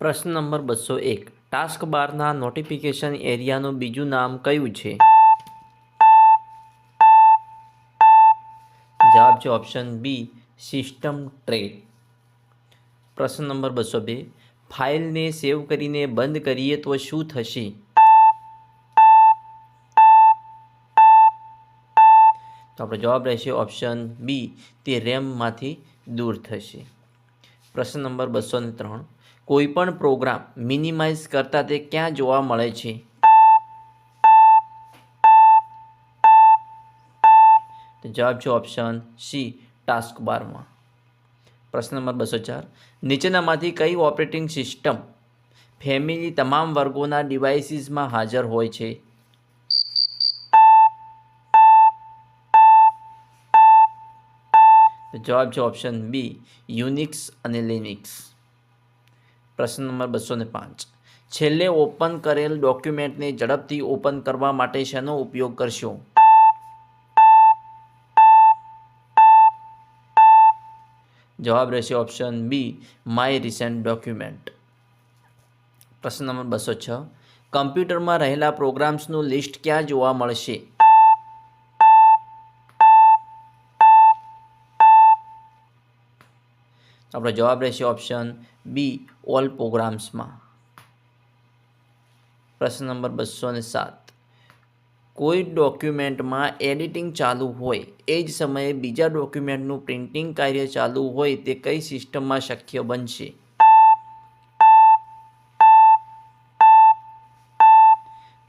પ્રશ્ન નંબર બસો એક. ટાસ્ક બારના નોટિફિકેશન એરિયાનું બીજું નામ કયું છે? જવાબ છે ઓપ્શન બી, સિસ્ટમ ટ્રેડ. પ્રશ્ન નંબર બસો બે. ફાઇલને સેવ કરીને બંધ કરીએ તો શું થશે? તો આપણો જવાબ રહેશે ઓપ્શન બી, તે રેમમાંથી દૂર થશે. પ્રશ્ન નંબર બસો ત્રણ. કોઈપણ પ્રોગ્રામ મિનિમાઇઝ કરતાં તે ક્યાં જોવા મળે છે? તો જવાબ છે ઓપ્શન સી, ટાસ્ક બારમાં. પ્રશ્ન નંબર બસો ચાર. નીચેનામાંથી કઈ ઓપરેટિંગ સિસ્ટમ ફેમિલી તમામ વર્ગોના ડિવાઇસીસમાં હાજર હોય છે? જવાબ છે ઓપ્શન બી, યુનિક્સ અને લિનિક્સ. પ્રશ્ન નંબર બસો ને પાંચ. છેલ્લે ઓપન કરેલ ડોક્યુમેન્ટને ઝડપથી ઓપન કરવા માટે શેનો ઉપયોગ કરશો? જવાબ રહેશે option B my recent document પ્રશ્ન નંબર બસો છ. કમ્પ્યુટરમાં રહેલા પ્રોગ્રામ્સનું લિસ્ટ ક્યાં જોવા મળશે? આપણો જવાબ રહેશે ઓપ્શન બી ઓલ પ્રોગ્રામ્સમાં પ્રશ્ન નંબર બસો ને સાત. કોઈ ડોક્યુમેન્ટમાં એડિટિંગ ચાલુ હોય, એ જ સમયે બીજા ડોક્યુમેન્ટનું પ્રિન્ટિંગ કાર્ય ચાલુ હોય, તે કઈ સિસ્ટમમાં શક્ય બનશે?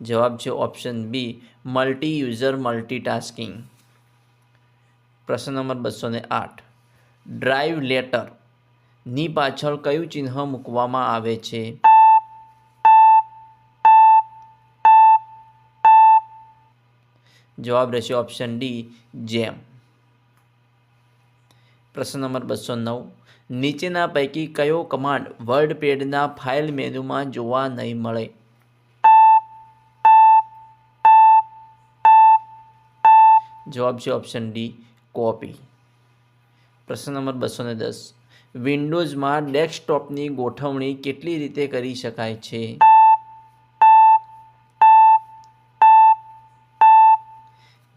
જવાબ છે option B multi user multitasking પ્રશ્ન નંબર બસો આઠ. ડ્રાઈવ લેટર ની પાછળ કયું ચિહ્ન મૂકવામાં આવે છે? જવાબ રહેશે ઓપ્શન ડી, જેમ. પ્રશ્ન નંબર બસો નવ. નીચેના પૈકી કયો કમાન્ડ વર્ડ પેડના ફાઇલ મેનુમાં જોવા નહીં મળે? જવાબ છે ઓપ્શન ડી, કોપી. પ્રશ્ન નંબર બસો ને દસ. વિન્ડોઝમાં ડેસ્કટોપની ગોઠવણી કેટલી રીતે કરી શકાય છે?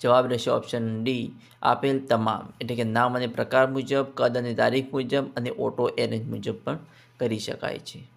જવાબ રહેશે ઓપ્શન ડી. આપેલ તમામ, એટલે કે નામ અને પ્રકાર મુજબ, કદ અને તારીખ મુજબ અને ઓટો એરેન્જ મુજબ પણ કરી શકાય છે.